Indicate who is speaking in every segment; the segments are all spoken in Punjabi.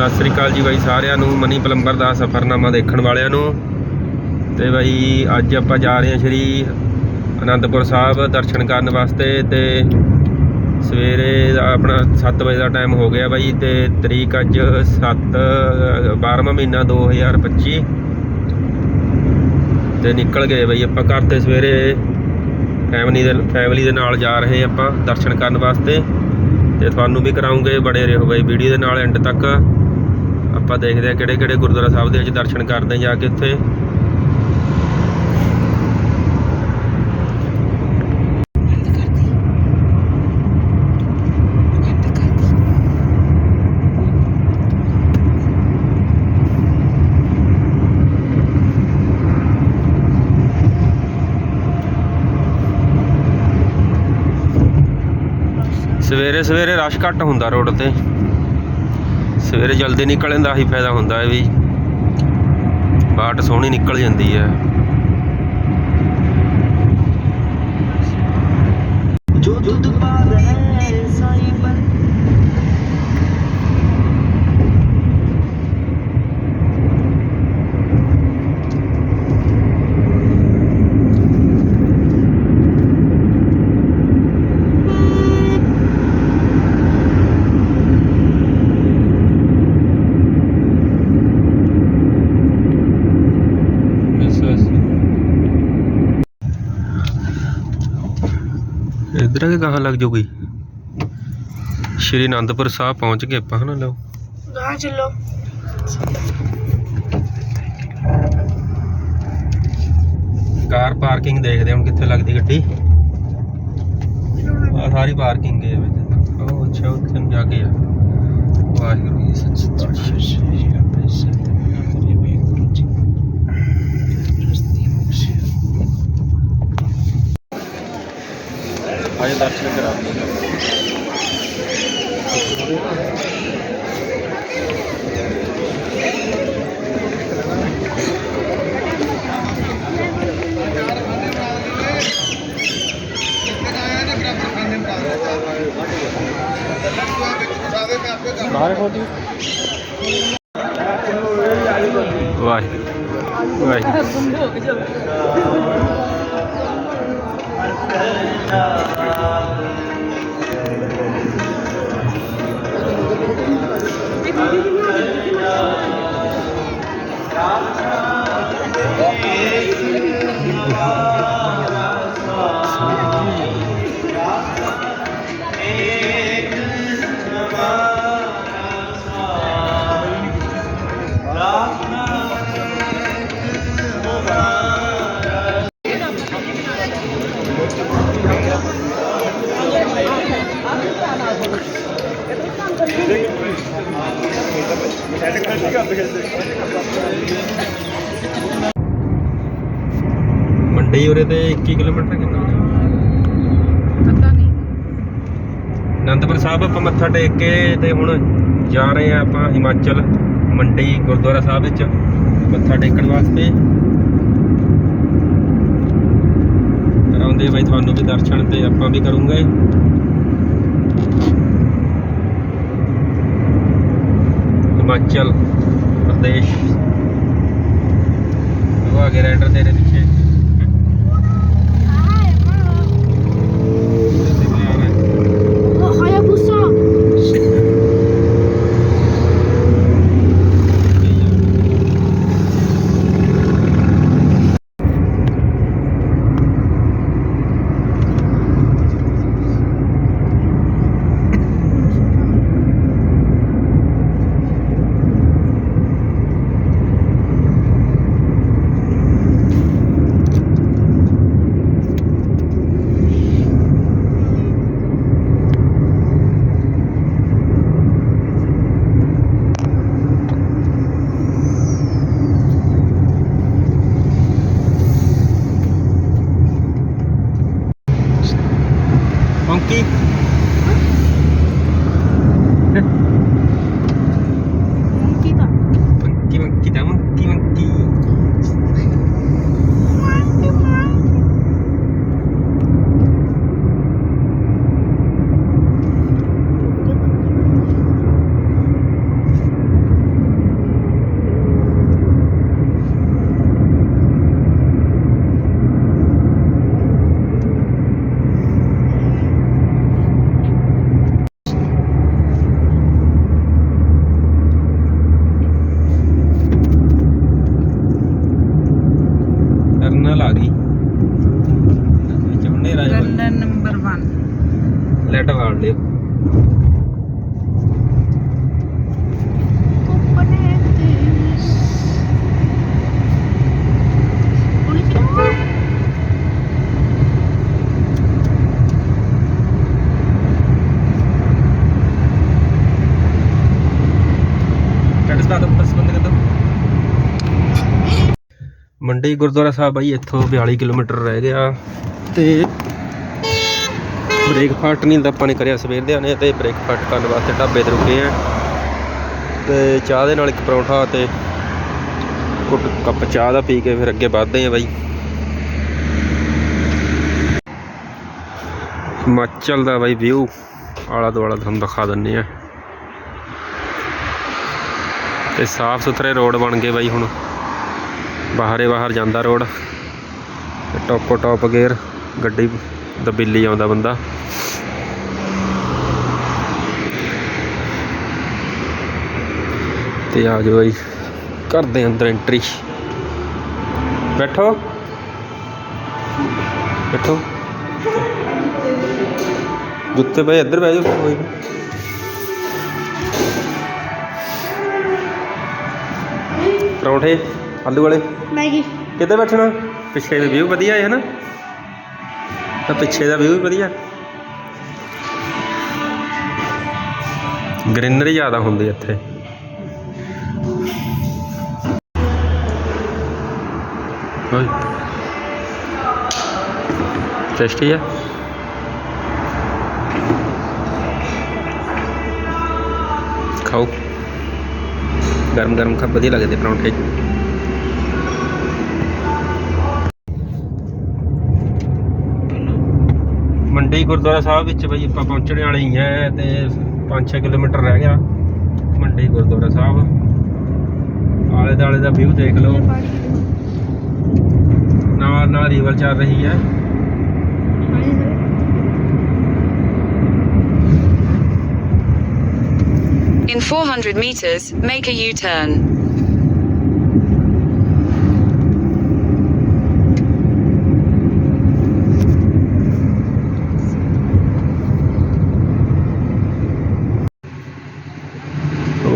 Speaker 1: ਸਤਿ ਸ੍ਰੀ ਅਕਾਲ ਜੀ ਬਾਈ ਸਾਰਿਆਂ ਨੂੰ, ਮਨੀ ਪਲੰਬਰ ਦਾ ਸਫ਼ਰਨਾਮਾ ਦੇਖਣ ਵਾਲਿਆਂ ਨੂੰ। ਤੇ ਬਾਈ, ਅੱਜ ਆਪਾਂ ਜਾ ਰਹੇ ਹਾਂ ਸ਼੍ਰੀ ਅਨੰਦਪੁਰ ਸਾਹਿਬ ਦਰਸ਼ਨ ਕਰਨ ਵਾਸਤੇ ਤੇ ਸਵੇਰੇ ਦਾ ਆਪਣਾ 7 ਵਜੇ ਦਾ ਟਾਈਮ ਹੋ ਗਿਆ ਬਾਈ ਤੇ ਤਰੀਕ ਅੱਜ 7 12ਵਾਂ ਮਹੀਨਾ 2025 ਤੇ ਨਿਕਲ ਗਏ ਬਾਈ ਆਪਾਂ ਘਰ ਤੇ ਸਵੇਰੇ। ਫੈਮਿਲੀ ਦੇ ਫੈਮਿਲੀ ਦੇ ਨਾਲ ਜਾ ਰਹੇ ਆਪਾਂ ਦਰਸ਼ਨ ਕਰਨ ਵਾਸਤੇ। ਤੇ ਤੁਹਾਨੂੰ ਵੀ ਕਰਾਉਂਗੇ ਬੜੇ ਰਹੋ ਬਾਈ ਵੀਡੀਓ ਦੇ ਨਾਲ ਐਂਡ ਤੱਕ। ਆਪਾਂ ਦੇਖਦੇ ਹਾਂ ਕਿਹੜੇ ਕਿਹੜੇ ਗੁਰਦੁਆਰਾ ਸਾਹਿਬ ਦੇ ਵਿੱਚ ਦਰਸ਼ਨ ਕਰਦੇ ਜਾ ਕੇ ਉੱਥੇ ਸਵੇਰੇ ਸਵੇਰੇ ਰਸ਼ ਘੱਟ ਹੁੰਦਾ ਰੋਡ ਤੇ। ਸਵੇਰੇ ਜਲਦੀ ਨਿਕਲਣ ਦਾ ਹੀ ਫਾਇਦਾ ਹੁੰਦਾ ਹੈ ਵੀ ਬਾਟ ਸੋਹਣੀ ਨਿਕਲ ਜਾਂਦੀ ਹੈ।
Speaker 2: ਜੋ ਦੁੱਧ ਪਾ ਰਹੇ
Speaker 1: ਸਾਈਂ ਕਿ ਗਾਹ ਲੱਗ ਜੂਗੀ ਸ਼੍ਰੀ ਅਨੰਦਪੁਰ ਸਾਹਿਬ ਪਹੁੰਚ ਗਏ ਆਪਾਂ ਹਨਾ ਲਓ।
Speaker 2: ਗਾਹ ਚੱਲੋ।
Speaker 1: ਕਾਰ ਪਾਰਕਿੰਗ ਦੇਖਦੇ ਹੁਣ ਕਿੱਥੇ ਲੱਗਦੀ ਗੱਡੀ। ਆ ਸਾਰੀ ਪਾਰਕਿੰਗ ਹੈ ਵਿੱਚ। ਉਹ ਅੱਛਾ ਉੱਥੇ ਜਾ ਕੇ ਆ। ਵਾਹਿਗੁਰੂ ਜੀ ਸੱਚੀ। ਪਾਤਸ਼ਾਹ ਆਏ ਦਰਸ਼ਨ ਕਰਾਉਂਦੇ ਵਾਹਿਗੁਰੂ। ਵਾਹਿਗੁਰੂ। ਮੰਡੀ ਉਰੇ ਤੇ 21 ਕਿਲੋਮੀਟਰ ਕਿੰਨਾ
Speaker 2: ਪਤਾ ਨਹੀਂ।
Speaker 1: ਅਨੰਦਪੁਰ ਸਾਹਿਬ ਆਪਾਂ ਮੱਥਾ ਟੇਕ ਕੇ ਤੇ ਹੁਣ ਜਾ ਰਹੇ ਆ ਆਪਾਂ ਹਿਮਾਚਲ ਮੰਡੀ ਗੁਰਦੁਆਰਾ ਸਾਹਿਬ ਵਿੱਚ ਮੱਥਾ ਟੇਕਣ ਵਾਸਤੇ। ਆਉਂਦੇ ਬਾਈ ਤੁਹਾਨੂੰ ਵੀ ਦਰਸ਼ਨ ਤੇ ਆਪਾਂ ਵੀ ਕਰੂੰਗੇ। ਹਿਮਾਚਲ ਪ੍ਰਦੇਸ਼। ਉਹ ਆ ਗਿਆ ਰਾਈਡਰ ਤੇਰੇ ਪਿੱਛੇ। ਮੰਡੀ ਗੁਰਦੁਆਰਾ ਸਾਹਿਬ ਬਾਈ, ਇੱਥੋਂ 42 ਕਿਲੋਮੀਟਰ ਰਹਿ ਗਿਆ। ਤੇ ਬ੍ਰੇਕਫਾਸਟ ਨਹੀਂ ਤਾਂ ਆਪਾਂ ਨੇ ਕਰਿਆ ਸਵੇਰ ਦੇ ਆਨੇ ਤੇ ਬ੍ਰੇਕਫਾਸਟ ਕਰਨ ਵਾਸਤੇ ਢਾਬੇ ਤੇ ਰੁਕੇ ਆ। ਤੇ ਚਾਹ ਦੇ ਨਾਲ ਇੱਕ ਪਰੌਂਠਾ ਤੇ ਕੁੱਟ ਕੱਪ ਚਾਹ ਦਾ ਪੀ ਕੇ ਫਿਰ ਅੱਗੇ ਵੱਧਦੇ ਆ ਬਾਈ। ਹਿਮਾਚਲ ਦਾ ਬਾਈ ਵਿਊ, ਆਲਾ ਦੁਆਲਾ ਤੁਹਾਨੂੰ ਦਿਖਾ ਦਿੰਨੇ ਆ। ਤੇ ਸਾਫ਼ ਸੁਥਰੇ ਰੋਡ ਬਣ ਗਏ ਬਾਈ ਹੁਣ। ਬਾਹਰੇ ਬਾਹਰ ਜਾਂਦਾ ਰੋਡ। ਟੋਪੋ ਟੋਪ ਗੇਅਰ, ਗੱਡੀ ਦਬੀਲੀ ਆਉਂਦਾ ਬੰਦਾ। ਤੇ ਆ ਜਾਓ ਬਾਈ ਘਰ ਦੇ ਅੰਦਰ ਐਂਟਰੀ ਬੈਠੋ। ਬੈਠੋ। ਜੁੱਤੇ ਪਏ, ਇੱਧਰ ਬਹਿ ਜਾਓ। ਕੋਈ ਪਰੌਂਠੇ। ਆਲੂ ਵਾਲੇ?
Speaker 3: ਮੈਗੀ।
Speaker 1: ਕਿੱਥੇ ਬੈਠਣਾ? ਪਿੱਛੇ ਦਾ ਵਿਊ ਵਧੀਆ ਹੈ ਨਾ? ਤਾਂ ਪਿੱਛੇ ਦਾ ਵਿਊ ਵੀ ਵਧੀਆ। ਗ੍ਰੀਨਰੀ ਜ਼ਿਆਦਾ ਹੁੰਦੀ ਇੱਥੇ। ਹੋਈ ਟੇਸਟੀ ਹੈ ਖਾਓ। ਗਰਮ ਗਰਮ ਖਾ ਵਧੀਆ ਲੱਗਦੇ ਪਰੌਂਠੇ। ਮੰਡੀ ਗੁਰਦੁਆਰਾ ਸਾਹਿਬ ਵਿੱਚ ਬਈ ਆਪਾਂ ਪਹੁੰਚਣ ਵਾਲੇ ਹੀ ਆ ਤੇ 5-6 ਕਿਲੋਮੀਟਰ ਰਹਿ ਗਿਆ ਮੰਡੀ ਗੁਰਦੁਆਰਾ ਸਾਹਿਬ। ਆਲੇ ਦਾਲੇ ਦਾ ਵਿਊ ਦੇਖ ਲਓ। ਨਾਲ ਨਾਲ ਰੀਵਰ ਚੱਲ ਰਹੀ ਹੈ।
Speaker 4: In 400 meters, make a U-turn.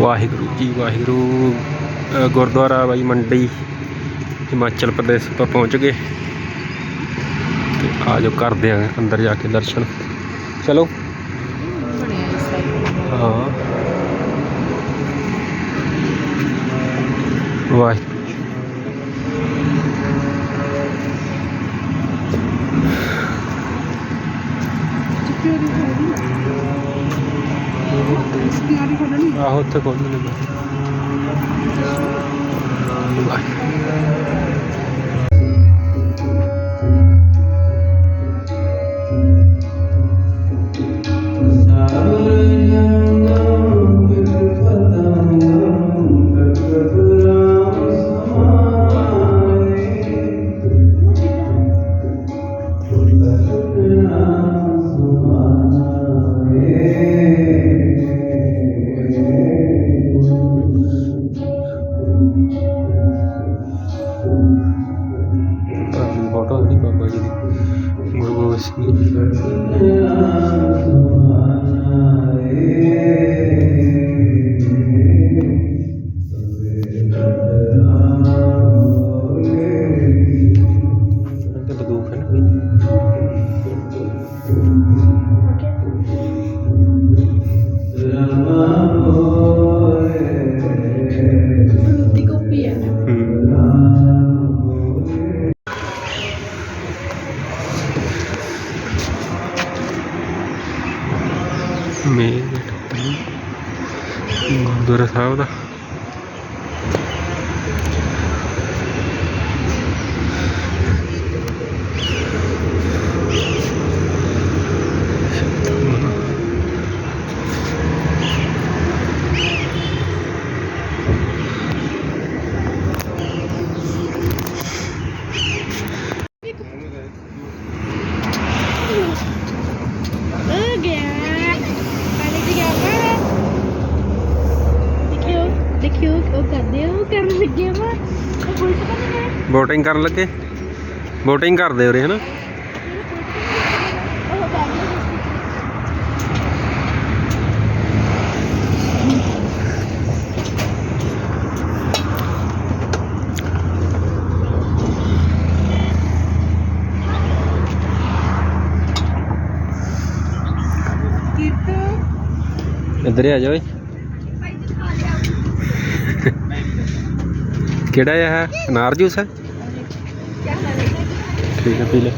Speaker 1: Waheguru ji, Waheguru Gurdwara ਬਾਈ ਮੰਡੀ, ਹਿਮਾਚਲ ਪ੍ਰਦੇਸ਼ ਆਪਾਂ ਪਹੁੰਚ ਗਏ। ਤੇ ਆ ਜਾਓ, ਕਰਦੇ ਆ ਅੰਦਰ ਜਾ ਕੇ ਦਰਸ਼ਨ। ਚਲੋ। ਹਾਂ। ਵਾਹਿਗੁਰੂ ਆਹੋ ਉੱਥੇ ਮੇਨ ਗੁਰਦੁਆਰਾ ਸਾਹਿਬ ਦਾ
Speaker 3: ਆ ਗਿਆ ਪਾਣੀ ਚ ਗਿਆ ਵਾ ਦੇਖਿਓ ਦੇਖਿਓ ਉਹ ਕਰਦੇ ਉਹ ਕਰਨ ਲੱਗੇ ਵਾ ਉਹ ਬੁਲਟ ਕਰਨਾ ਹੈ
Speaker 1: ਬੋਟਿੰਗ ਕਰਨ ਲੱਗੇ? ਬੋਟਿੰਗ ਕਰਦੇ ਉਰੇ ਹਨਾ? ਇੱਧਰ ਆ ਜਾ ਓਏ। ਕਿਹੜਾ ਇਹ ਹੈ? ਅਨਾਰ ਜੂਸ ਹੈ? ਠੀਕ ਹੈ ਪੀ ਲੈ।